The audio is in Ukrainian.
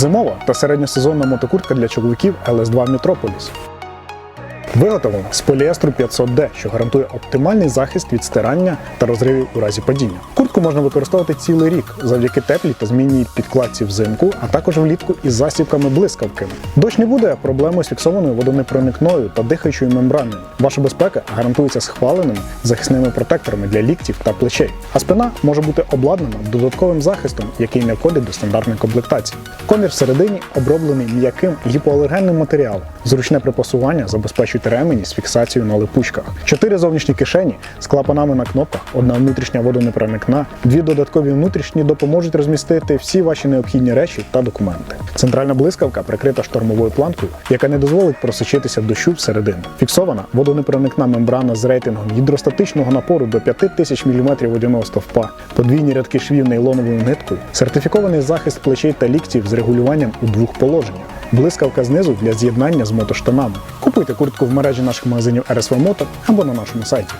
Зимова та середньосезонна мотокуртка для чоловіків LS2 Metropolis. Виготовлена з поліестру 500D, що гарантує оптимальний захист від стирання та розривів у разі падіння. Куртку можна використовувати цілий рік завдяки теплій та змінній підкладці взимку, а також влітку із засібками блискавками. Дощ не буде проблемою з фіксованою водонепроникною та дихаючою мембраною. Ваша безпека гарантується схваленими захисними протекторами для ліктів та плечей. А спина може бути обладнана додатковим захистом, який не входить до стандартної комплектації. Комір всередині оброблений м'яким гіпоалергенним матеріалом. Зручне припасування забезпечують ремені з фіксацією на липучках. Чотири зовнішні кишені з клапанами на кнопках, одна внутрішня водонепроникна, дві додаткові внутрішні допоможуть розмістити всі ваші необхідні речі та документи. Центральна блискавка прикрита штормовою планкою, яка не дозволить просочитися дощу всередину. Фіксована водонепроникна мембрана з рейтингом гідростатичного напору до 5000 мм водяного стовпа, подвійні рядки швів нейлоновою ниткою, сертифікований захист плечей та ліктів з регулюванням у двох положеннях. Блискавка знизу для з'єднання з мотоштанами. Купуйте куртку в мережі наших магазинів RSV Moto або на нашому сайті.